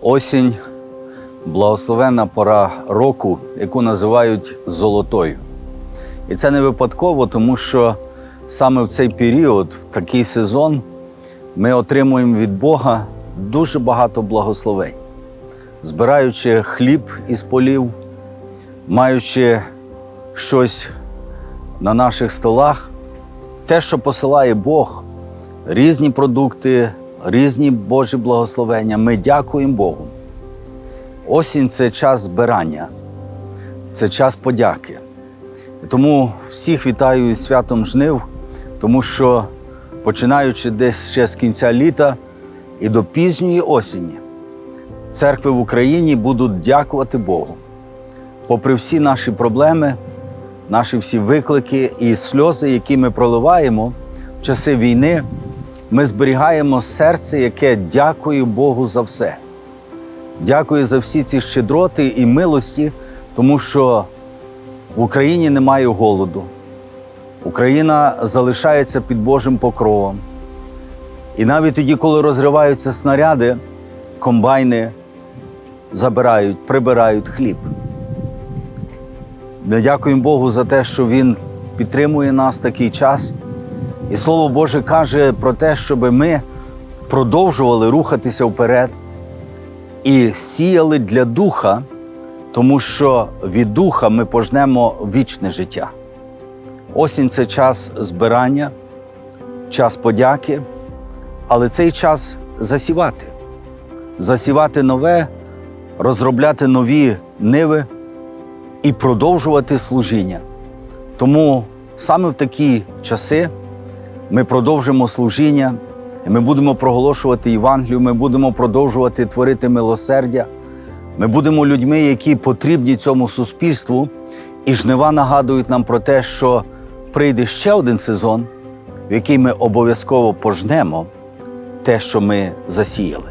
Осінь благословенна пора року, яку називають золотою. І це не випадково, тому що саме в цей період, в такий сезон, ми отримуємо від Бога дуже багато благословень, збираючи хліб із полів, маючи щось на наших столах, те, що посилає Бог, різні продукти, різні Божі благословення. Ми дякуємо Богу. Осінь це час збирання, це час подяки. Тому всіх вітаю із святом жнив, тому що починаючи десь ще з кінця літа і до пізньої осені, церкви в Україні будуть дякувати Богу. Попри всі наші проблеми, наші всі виклики і сльози, які ми проливаємо в часи війни, ми зберігаємо серце, яке дякує Богу за все. Дякую за всі ці щедроти і милості, тому що в Україні немає голоду. Україна залишається під Божим покровом. І навіть тоді, коли розриваються снаряди, комбайни забирають, прибирають хліб. Ми дякуємо Богу за те, що Він підтримує нас в такий час. І Слово Боже каже про те, щоб ми продовжували рухатися вперед і сіяли для духа, тому що від духа ми пожнемо вічне життя. Осінь це час збирання, час подяки, але цей час засівати, засівати нове, розробляти нові ниви і продовжувати служіння. Тому саме в такі часи ми продовжимо служіння, ми будемо проголошувати Євангелію, ми будемо продовжувати творити милосердя. Ми будемо людьми, які потрібні цьому суспільству, і жнива нагадують нам про те, що прийде ще один сезон, в який ми обов'язково пожнемо те, що ми засіяли.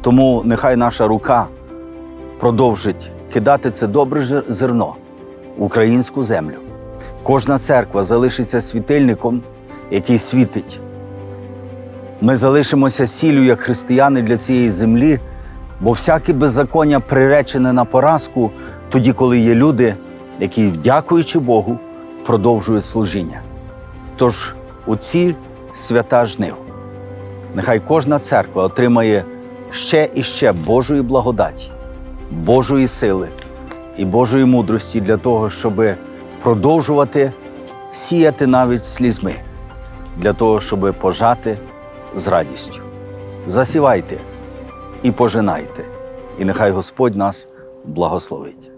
Тому нехай наша рука продовжить кидати це добре зерно в українську землю. Кожна церква залишиться світильником, який світить. Ми залишимося сіллю як християни для цієї землі, бо всяке беззаконня приречене на поразку тоді, коли є люди, які, дякуючи Богу, продовжують служіння. Тож у ці свята жнив, нехай кожна церква отримає ще і ще Божої благодаті, Божої сили і Божої мудрості для того, щоб продовжувати сіяти навіть слізьми, для того, щоб пожати з радістю. Засівайте і пожинайте, і нехай Господь нас благословить.